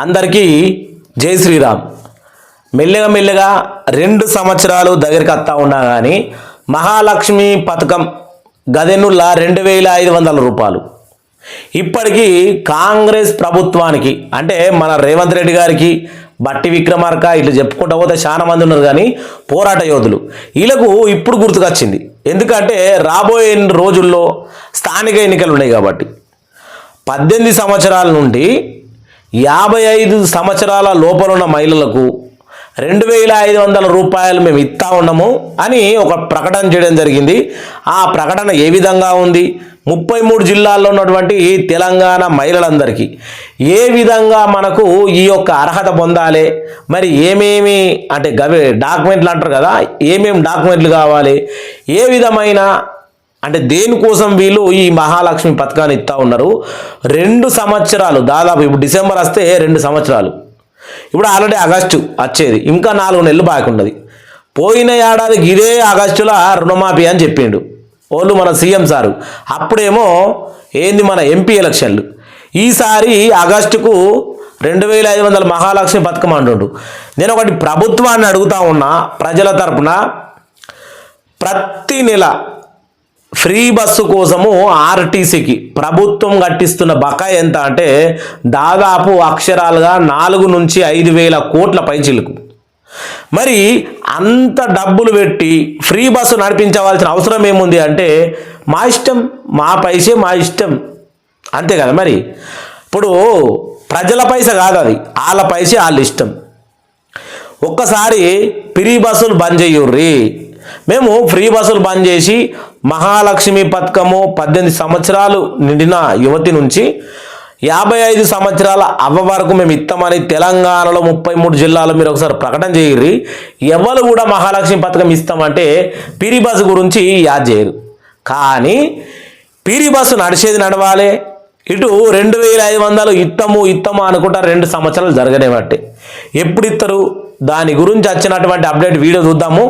అందరికీ జై శ్రీరామ్. మెల్లగా మెల్లగా రెండు సంవత్సరాలు దగ్గరికి వస్తూ ఉన్నా కానీ మహాలక్ష్మి పథకం గదెన్నుల్లా రెండు వేల ఐదు వందల రూపాయలు. ఇప్పటికీ కాంగ్రెస్ ప్రభుత్వానికి అంటే మన రేవంత్ రెడ్డి గారికి బట్టి విక్రమార్క ఇట్లా చెప్పుకుంటూ పోతే చాలా మంది ఉన్నారు కానీ పోరాట యోధులు. వీళ్ళకు ఇప్పుడు గుర్తుకొచ్చింది. ఎందుకంటే రాబోయే రోజుల్లో స్థానిక ఎన్నికలు ఉన్నాయి కాబట్టి. పద్దెనిమిది సంవత్సరాల నుండి యాభై ఐదు సంవత్సరాల లోపల ఉన్న మహిళలకు రెండు వేల ఐదు వందల రూపాయలు మేము ఇస్తా ఉన్నాము అని ఒక ప్రకటన చేయడం జరిగింది. ఆ ప్రకటన ఏ విధంగా ఉంది? ముప్పై మూడు జిల్లాల్లో ఉన్నటువంటి తెలంగాణ మహిళలందరికీ ఏ విధంగా మనకు ఈ యొక్క అర్హత పొందాలి? మరి ఏమేమి అంటే గవే డాక్యుమెంట్లు అంటారు కదా ఏమేమి డాక్యుమెంట్లు కావాలి? ఏ విధమైన అంటే దేనికోసం వీళ్ళు ఈ మహాలక్ష్మి పథకాన్ని ఇస్తూ ఉన్నారు? రెండు సంవత్సరాలు దాదాపు ఇప్పుడు డిసెంబర్ వస్తే రెండు సంవత్సరాలు. ఇప్పుడు ఆల్రెడీ ఆగస్టు వచ్చేది. ఇంకా నాలుగు నెలలు బాకీ ఉన్నది. పోయిన ఏడాదికి ఇదే ఆగస్టులో రుణమాఫీ అని చెప్పిండు. వాళ్ళు మన సీఎం సారు. అప్పుడేమో ఏంది మన ఎంపీ ఎలక్షన్లు? ఈసారి ఆగస్టుకు రెండు వేల ఐదు వందల మహాలక్ష్మి పథకం అంటుండు. నేను ఒకటి ప్రభుత్వాన్ని అడుగుతా ఉన్నా ప్రజల తరపున. ప్రతి నెల ఫ్రీ బస్సు కోసము ఆర్టీసీకి ప్రభుత్వం కట్టిస్తున్న బకాయి ఎంత అంటే దాదాపు అక్షరాలుగా నాలుగు నుంచి ఐదు వేల కోట్ల పైచిలకు. మరి అంత డబ్బులు పెట్టి ఫ్రీ బస్సు నడిపించవలసిన అవసరం ఏముంది అంటే మా ఇష్టం మా పైసే మా ఇష్టం. అంతే కదా మరి? ఇప్పుడు ప్రజల పైస కాదు అది వాళ్ళ పైసే వాళ్ళ ఇష్టం. ఒక్కసారి ఫ్రీ బస్సులు బంద్ చేయుర్రి. మేము ఫ్రీ బస్సులు బంద్ చేసి మహాలక్ష్మి పథకము పద్దెనిమిది సంవత్సరాలు నిండిన యువతి నుంచి యాభై ఐదు సంవత్సరాల అవ్వ వరకు మేము ఇస్తామని తెలంగాణలో ముప్పై మూడు జిల్లాలో మీరు ఒకసారి ప్రకటన చేయర్రి. ఎవరు కూడా మహాలక్ష్మి పథకం ఇస్తామంటే పిరి బస్సు గురించి యాద్ చేయరు. కానీ పీరి బస్సు నడిచేది నడవాలి. ఇటు రెండు వేల ఐదు వందలు ఇత్తము ఇత్తము అనుకుంటా రెండు సంవత్సరాలు జరగనేవాటి ఎప్పుడు ఇస్తారు దాని గురించి వచ్చినటువంటి అప్డేట్ వీడియో చూద్దాము.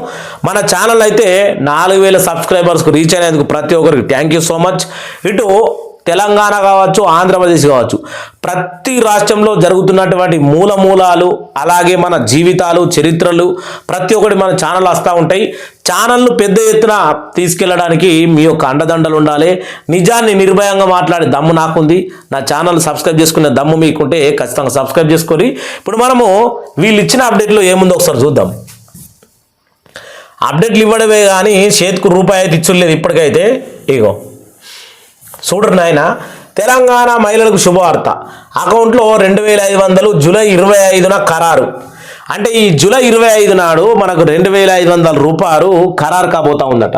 మన ఛానల్ అయితే నాలుగు వేల సబ్స్క్రైబర్స్కు రీచ్ అయినందుకు ప్రతి ఒక్కరికి థ్యాంక్ యూ సో మచ్ ఇటు తెలంగాణ కావచ్చు ఆంధ్రప్రదేశ్ కావచ్చు ప్రతి రాష్ట్రంలో జరుగుతున్నటువంటి మూల మూలాలు అలాగే మన జీవితాలు చరిత్రలు ప్రతి ఒక్కటి మన ఛానల్ వస్తూ ఉంటాయి. ఛానల్ను పెద్ద ఎత్తున తీసుకెళ్ళడానికి మీ యొక్క అండదండలు ఉండాలి. నిజాన్ని నిర్భయంగా మాట్లాడే దమ్ము నాకుంది. నా ఛానల్ సబ్స్క్రైబ్ చేసుకునే దమ్ము మీకుంటే ఖచ్చితంగా సబ్స్క్రైబ్ చేసుకొని ఇప్పుడు మనము వీళ్ళు ఇచ్చిన అప్డేట్లో ఏముందో ఒకసారి చూద్దాం. అప్డేట్లు ఇవ్వడమే కానీ చేతికి రూపాయి అయితే ఇచ్చులేదు ఇప్పటికైతే. ఇగో. చూడరు నాయన. తెలంగాణ మహిళలకు శుభవార్త. అకౌంట్లో రెండు వేల ఐదు వందలు జూలై ఇరవై ఐదున ఖరారు. అంటే ఈ జూలై ఇరవై ఐదు నాడు మనకు రెండు వేల ఐదు వందల రూపాయలు ఖరారు కాబోతా ఉందట.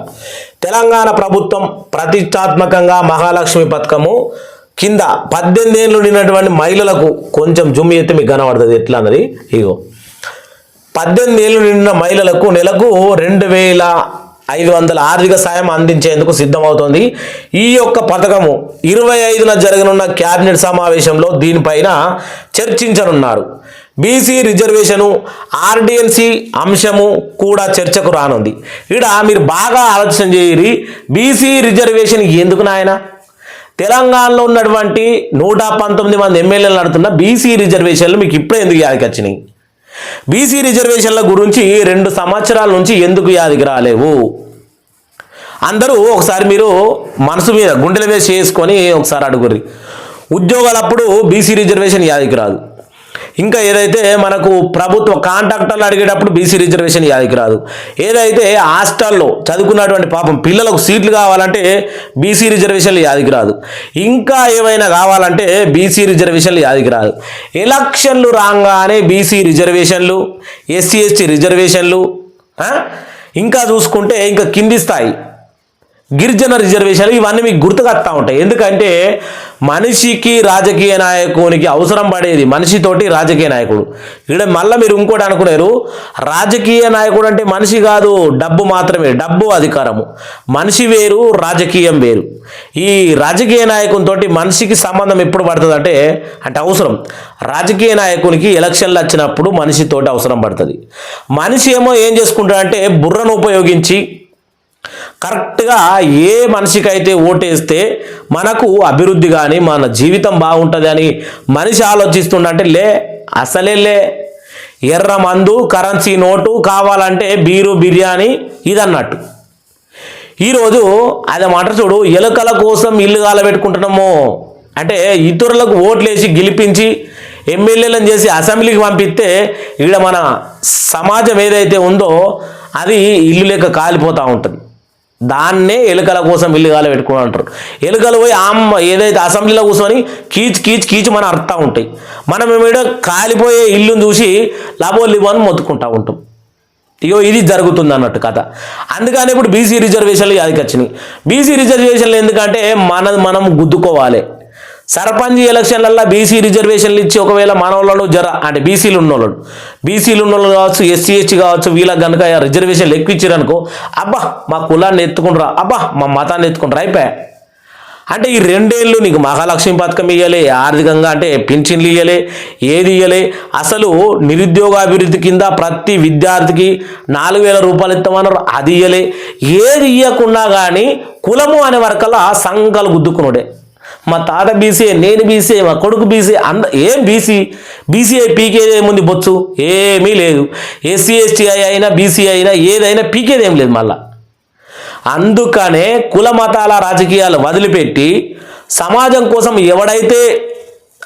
తెలంగాణ ప్రభుత్వం ప్రతిష్టాత్మకంగా మహాలక్ష్మి పథకము కింద పద్దెనిమిది ఏళ్ళు నిన్నటువంటి మహిళలకు కొంచెం జుమ్ ఎత్తి మీకు కనబడుతుంది. ఎట్లా అన్నది? ఇగో. పద్దెనిమిది ఏళ్ళు నిండిన మహిళలకు నెలకు రెండు వేల ఐదు వందల ఆర్థిక సాయం అందించేందుకు సిద్ధమవుతోంది. ఈ యొక్క పథకము ఇరవై ఐదున జరగనున్న క్యాబినెట్ సమావేశంలో దీనిపైన చర్చించనున్నారు. బీసీ రిజర్వేషను ఆర్డిఎన్సీ అంశము కూడా చర్చకు రానుంది. ఇక్కడ మీరు బాగా ఆలోచన చేయరి బీసీ రిజర్వేషన్ ఎందుకు నాయన? తెలంగాణలో ఉన్నటువంటి నూట పంతొమ్మిది మంది ఎమ్మెల్యేలు నడుతున్న బీసీ రిజర్వేషన్లు మీకు ఇప్పుడే ఎందుకు యాదకి వచ్చినాయి బీసీ రిజర్వేషన్ల గురించి రెండు సంవత్సరాల నుంచి ఎందుకు యాదికి రాలేవు? అందరూ ఒకసారి మీరు మనసు మీద గుండెల మీద చేసుకొని ఒకసారి అడుగుర్రి. ఉద్యోగాలప్పుడు బీసీ రిజర్వేషన్ యాదికి రాదు. ఇంకా ఏదైతే మనకు ప్రభుత్వ కాంట్రాక్టర్లు అడిగేటప్పుడు బీసీ రిజర్వేషన్ యాదికి రాదు. ఏదైతే హాస్టల్లో చదువుకున్నటువంటి పాపం పిల్లలకు సీట్లు కావాలంటే బీసీ రిజర్వేషన్లు యాదికి రాదు. ఇంకా ఏమైనా కావాలంటే బీసీ రిజర్వేషన్లు యాదికి రాదు. ఎలక్షన్లు రాగానే బీసీ రిజర్వేషన్లు ఎస్సీ ఎస్టీ రిజర్వేషన్లు ఇంకా చూసుకుంటే ఇంకా కింది స్థాయి గిరిజన రిజర్వేషన్లు ఇవన్నీ మీకు గుర్తుకొస్తా ఉంటాయి. ఎందుకంటే మనిషికి రాజకీయ నాయకునికి అవసరం పడేది మనిషితోటి రాజకీయ నాయకుడు. ఇక్కడ మళ్ళీ మీరు ఇంకోటి అనుకున్నారు రాజకీయ నాయకుడు అంటే మనిషి కాదు డబ్బు మాత్రమే డబ్బు అధికారము. మనిషి వేరు రాజకీయం వేరు. ఈ రాజకీయ నాయకునితోటి మనిషికి సంబంధం ఎప్పుడు పడుతుంది అంటే అంటే అవసరం. రాజకీయ నాయకునికి ఎలక్షన్లు వచ్చినప్పుడు మనిషితోటి అవసరం పడుతుంది. మనిషి ఏమో ఏం చేసుకుంటాడంటే బుర్రను ఉపయోగించి కరెక్ట్గా ఏ మనిషికైతే ఓటేస్తే మనకు అభివృద్ధి కానీ మన జీవితం బాగుంటుంది అని మనిషి ఆలోచిస్తుండంటే లే అసలేలే ఎర్ర మందు కరెన్సీ నోటు కావాలంటే బీరు బిర్యానీ ఇదన్నట్టు. ఈరోజు అది మాట చూడు ఎలుకల కోసం ఇల్లు కాలబెట్టుకుంటున్నాము అంటే ఇతరులకు ఓట్లేసి గెలిపించి ఎమ్మెల్యేలను చేసి అసెంబ్లీకి పంపిస్తే ఈడ మన సమాజం ఏదైతే ఉందో అది ఇల్లు లెక్క కాలిపోతూ ఉంటుంది. దాన్నే ఎలుకల కోసం ఇల్లు కాల పెట్టుకుని అంటారు ఎలుకలు పోయి అమ్మ ఏదైతే అసెంబ్లీలో కూర్చొని కీచ్ కీచ్ కీచ్ మన అర్థం ఉంటాయి. మనం ఏమిటో కాలిపోయే ఇల్లుని చూసి లాభో అని మొత్తుకుంటా ఉంటాం. ఇగో ఇది జరుగుతుంది అన్నట్టు కథ. అందుకని ఇప్పుడు బీసీ రిజర్వేషన్లు అదికొచ్చినాయి వచ్చినాయి బీసీ రిజర్వేషన్లు ఎందుకంటే మనది మనం గుద్దుకోవాలి. సర్పంచ్ ఎలక్షన్లల్లో బీసీ రిజర్వేషన్లు ఇచ్చి ఒకవేళ మనవాళ్ళు జర అంటే బీసీలు ఉన్నోళ్ళు బీసీలు ఉన్నోళ్ళు కావచ్చు ఎస్సీ ఎస్టీ కావచ్చు వీళ్ళకి కనుక రిజర్వేషన్లు ఎక్కువ అబ్బా మా కులాన్ని ఎత్తుకుంటారా అబ్బా మా మతాన్ని ఎత్తుకుంటారా అయిపోయా. అంటే ఈ రెండేళ్ళు నీకు మహాలక్ష్మి పథకం ఇవ్వలే ఆర్థికంగా అంటే పింఛన్లు ఇవ్వలే ఏది ఇవ్వలే అసలు నిరుద్యోగ అభివృద్ధి కింద ప్రతి విద్యార్థికి నాలుగు వేల రూపాయలు ఇస్తామన్నారు అది ఇవ్వలే ఏది ఇవ్వకున్నా కానీ కులము అనే వరకల్లా సంఘాలు గుద్దుకున్నాడే మా తాత బీసీ నేను బీసీ మా కొడుకు బీసీ అంద ఏం బీసీ? బీసీఐ పీకేది ఏముంది బొచ్చు? ఏమీ లేదు. ఎస్సీ ఎస్టీఐ అయినా బీసీ అయినా ఏదైనా పీకేది ఏం లేదు మళ్ళా. అందుకనే కుల మతాల రాజకీయాలు వదిలిపెట్టి సమాజం కోసం ఎవడైతే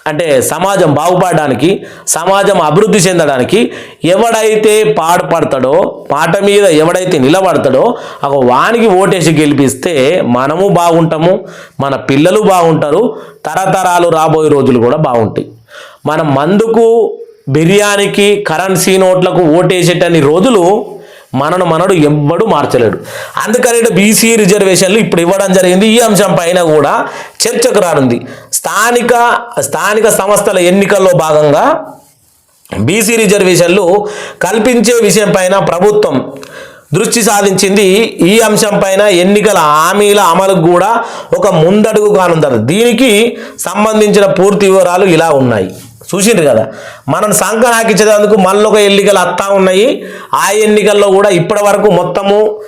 అంటే సమాజం బాగుపడడానికి సమాజం అభివృద్ధి చెందడానికి ఎవడైతే పాడుపడతాడో పాట మీద ఎవడైతే నిలబడతాడో ఒక వానికి ఓటేసి గెలిపిస్తే మనము బాగుంటాము మన పిల్లలు బాగుంటారు తరతరాలు రాబోయే రోజులు కూడా బాగుంటాయి. మనం మందుకు బిర్యానీకి కరెన్సీ నోట్లకు ఓటేసేటన్ని రోజులు మనను మనడు ఎవ్వడు మార్చలేడు. అందుకని బీసీ రిజర్వేషన్లు ఇప్పుడు ఇవ్వడం జరిగింది. ఈ అంశం పైన కూడా చర్చకు రానుంది. స్థానిక స్థానిక సంస్థల ఎన్నికల్లో భాగంగా బీసీ రిజర్వేషన్లు కల్పించే విషయం పైన ప్రభుత్వం దృష్టి సాధించింది. ఈ అంశం పైన ఎన్నికల హామీల అమలుకు కూడా ఒక ముందడుగు కానుంది దీనికి సంబంధించిన పూర్తి వివరాలు ఇలా ఉన్నాయి. చూసిండ్రు కదా. మనం సంఖ నాకించేందుకు మళ్ళీ ఒక ఎన్నికలు వస్తూ ఉన్నాయి. ఆ ఎన్నికల్లో కూడా ఇప్పటి వరకు మొత్తము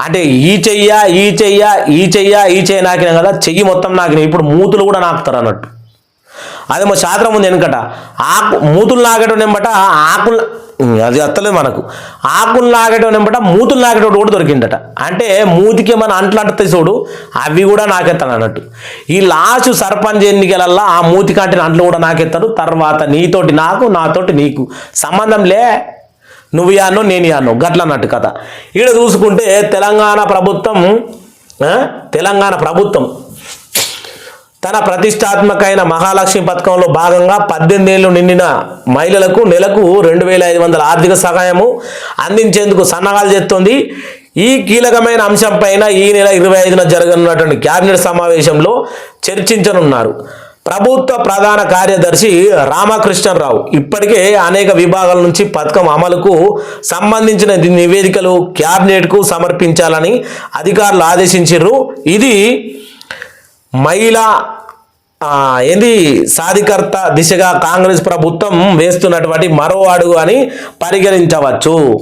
అంటే ఈ చెయ్య ఈ చెయ్య ఈ చెయ్య ఈ చెయ్య నాకిన కదా చెయ్యి మొత్తం నాకిన. ఇప్పుడు మూతులు కూడా నాకుతారు అన్నట్టు. అదే మా శాస్త్రం ఉంది వెనుకట. ఆకు మూతులు నాగటం నెంబట ఆకులు అది అత్తలేదు మనకు. ఆకులు నాగటం నెంబట మూతులు నాగటం కూడా దొరికిందట అంటే మూతికి మన అంట్లు అంటుతాయి చూడు అవి కూడా నాకెత్తాను అన్నట్టు. ఈ లాస్ట్ సర్పంచ్ ఎన్నికలల్లో ఆ మూతి కంటిన అంట్లు కూడా నాకెత్తాడు తర్వాత నీతోటి నాకు నాతోటి నీకు. సంబంధం లే. నువ్వు యానో నేను యానో గట్ల అన్నట్టు కథ. ఇక్కడ చూసుకుంటే తెలంగాణ ప్రభుత్వం తెలంగాణ ప్రభుత్వం తన ప్రతిష్టాత్మకమైన మహాలక్ష్మి పథకంలో భాగంగా పద్దెనిమిది ఏళ్ళు నిండిన మహిళలకు నెలకు రెండు వేల ఐదు వందల ఆర్థిక సహాయము అందించేందుకు సన్నాహాలు చేస్తోంది. ఈ కీలకమైన అంశం పైన ఈ నెల ఇరవై ఐదున జరగనున్నటువంటి కేబినెట్ సమావేశంలో చర్చించనున్నారు. ప్రభుత్వ ప్రధాన కార్యదర్శి రామకృష్ణరావు ఇప్పటికే అనేక విభాగాల నుంచి పథకం అమలుకు సంబంధించిన నివేదికలు క్యాబినెట్కు సమర్పించాలని అధికారులు ఆదేశించారు ఇది మహిళా ఏంది సాధికర్త దిశగా కాంగ్రెస్ ప్రభుత్వం వేస్తున్నటువంటి మరో అడుగు అని పరిగణించవచ్చు.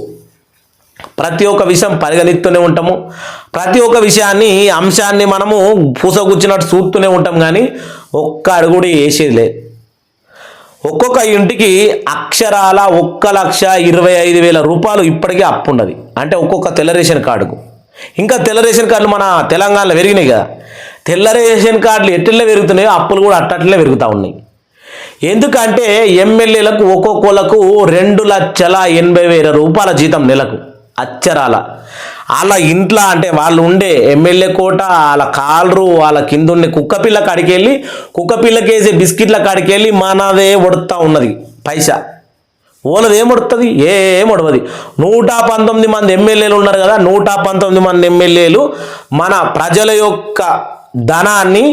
ప్రతి ఒక్క విషయం పరిగణిస్తూనే ఉంటాము. ప్రతి ఒక్క విషయాన్ని అంశాన్ని మనము పూసగుచ్చినట్టు చూస్తూనే ఉంటాం కానీ ఒక్క అడుగుడు వేసేది లేదు. ఒక్కొక్క ఇంటికి అక్షరాల ఒక్క లక్ష ఇరవై ఐదు వేల రూపాయలు ఇప్పటికే అప్పు ఉన్నది. అంటే ఒక్కొక్క తెల్ల రేషన్ కార్డుకు. ఇంకా తెల్ల రేషన్ కార్డులు మన తెలంగాణలో పెరిగినాయి కదా. తెల్ల రేషన్ కార్డులు ఎట్లా పెరుగుతున్నాయో అప్పులు కూడా అట్టట్లే పెరుగుతూ ఉన్నాయి. ఎందుకంటే ఎమ్మెల్యేలకు ఒక్కొక్కలకు రెండు లక్షల ఎనభై వేల రూపాయల జీతం నెలకు అచ్చరాల. వాళ్ళ ఇంట్లో అంటే వాళ్ళు ఉండే ఎమ్మెల్యే కోట వాళ్ళ కాలరు వాళ్ళ కింద ఉండే కుక్క పిల్ల కాడికి వెళ్ళి కుక్క పిల్లకేసే బిస్కెట్ల కాడికి వెళ్ళి మనదే ఒడుతా ఉన్నది పైసా. ఓలది ఏమొడుతుంది ఏమొడవది ఏం నూట పంతొమ్మిది మంది ఎమ్మెల్యేలు ఉన్నారు కదా నూట పంతొమ్మిది మంది ఎమ్మెల్యేలు మన ప్రజల యొక్క ధనాన్ని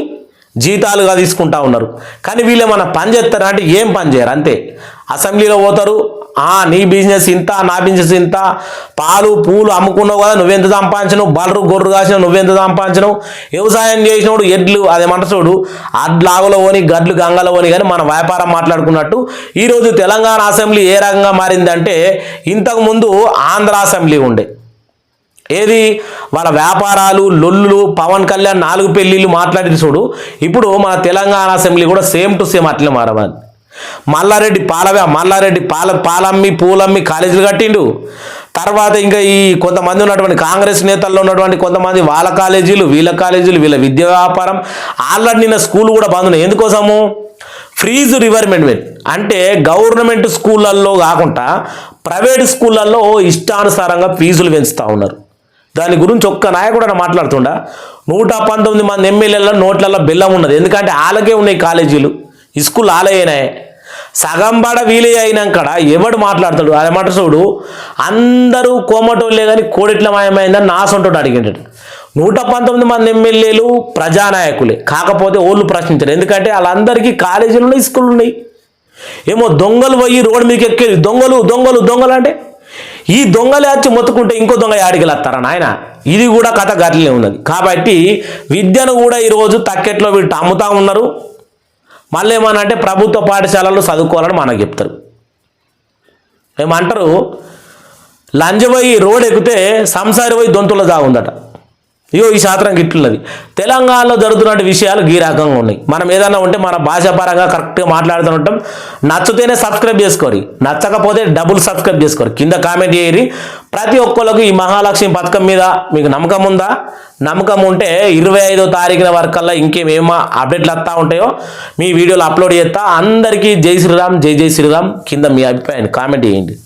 జీతాలుగా తీసుకుంటా ఉన్నారు. కానీ వీళ్ళు ఏమన్నా పని చేస్తారంటే ఏం పని చేయరు అంతే. అసెంబ్లీలో పోతారు ఆ నీ బిజినెస్ ఇంత నా బిజినెస్ ఇంత పాలు పూలు అమ్ముకున్నావు కదా నువ్వెంత సంపాదించను బలరు గొర్రు కాసినావు నువ్వెంత సంపాదించను వ్యవసాయం చేసినప్పుడు ఎడ్లు అదేమంట చూడు అడ్లాగులో పోని గడ్లు గంగలో పోని కానీ మన వ్యాపారం మాట్లాడుకున్నట్టు ఈరోజు తెలంగాణ అసెంబ్లీ ఏ రకంగా మారిందంటే ఇంతకుముందు ఆంధ్ర అసెంబ్లీ ఉండే. ఏది? వాళ్ళ వ్యాపారాలు లొల్లులు పవన్ కళ్యాణ్ నాలుగు పెళ్ళిళ్ళు మాట్లాడింది చూడు. ఇప్పుడు మన తెలంగాణ అసెంబ్లీ కూడా సేమ్ టు సేమ్ అట్లే మారవాలి మల్లారెడ్డి పాలవే మల్లారెడ్డి పాల పాలమ్మి పూలమ్మి కాలేజీలు కట్టిండు. తర్వాత ఇంకా ఈ కొంతమంది ఉన్నటువంటి కాంగ్రెస్ నేతల్లో ఉన్నటువంటి కొంతమంది వాళ్ళ కాలేజీలు వీళ్ళ కాలేజీలు వీళ్ళ విద్యా వ్యాపారం ఆల్రెడీ నిన్న స్కూల్ కూడా బంద్ ఉన్నాయి. ఎందుకోసము? Fees reimbursement. అంటే గవర్నమెంట్ స్కూళ్ళల్లో కాకుండా ప్రైవేట్ స్కూళ్ళల్లో ఇష్టానుసారంగా ఫీజులు పెంచుతూ ఉన్నారు. దాని గురించి ఒక్క నాయకుడు అని మాట్లాడుతుండా? నూట పంతొమ్మిది మంది ఎమ్మెల్యేల నోట్లలో బెల్లం ఉన్నది. ఎందుకంటే వాళ్ళకే ఉన్నాయి కాలేజీలు. ఇస్కూల్ స్కూల్ ఆలయనాయే సగం బడ వీలే అయినాకడ? ఎవడు మాట్లాడతాడు? అదేమంటారు చూడు. అందరూ కోమటోళ్ళే కానీ కోడిట్ల మాయమైందని నా సొంటోడు నూట పంతొమ్మిది మంది ఎమ్మెల్యేలు ప్రజానాయకులే. కాకపోతే ఓళ్ళు ప్రశ్నించారు. ఎందుకంటే వాళ్ళందరికీ కాలేజీలు ఉన్నాయి స్కూళ్ళు ఉన్నాయి. ఏమో దొంగలు పోయి రోడ్డు మీకు ఎక్కేది. దొంగలు దొంగలు దొంగలు అంటే ఈ దొంగలే వచ్చి మొత్తుకుంటే ఇంకో దొంగ యాడికి వస్తారా నాయన? ఇది కూడా కథ గట్లే ఉన్నది. కాబట్టి విద్యను కూడా ఈరోజు తక్కెట్లో వీళ్ళు అమ్ముతా ఉన్నారు. మళ్ళీ ఏమన్నా ప్రభుత్వ పాఠశాలలో చదువుకోవాలని మనకు చెప్తారు. ఏమంటారు? లంజపోయి రోడ్ ఎక్కితే సంసారి పోయి దొంతుల దాగుందట ఇగో ఈ శాస్త్రం గిట్లున్నది. తెలంగాణలో జరుగుతున్న విషయాలు ఈ రకంగా ఉన్నాయి. మనం ఏదైనా ఉంటే మన భాషాపరంగా కరెక్ట్గా మాట్లాడుతూ ఉంటాం. నచ్చితేనే సబ్స్క్రైబ్ చేసుకోరి. నచ్చకపోతే డబుల్ సబ్స్క్రైబ్ చేసుకోరు. కింద కామెంట్ చేయరు. ప్రతి ఒక్కరికి ఈ మహాలక్ష్మి పథకం మీద మీకు నమ్మకం ఉందా? నమ్మకం ఉంటే ఇరవై ఐదో తారీఖున వరకల్లా ఇంకేమేమో అప్డేట్లు వస్తూ ఉంటాయో మీ వీడియోలు అప్లోడ్ చేస్తా. అందరికీ జై శ్రీరామ్ జై జై శ్రీరామ్. కింద మీ అభిప్రాయాన్ని కామెంట్ చేయండి.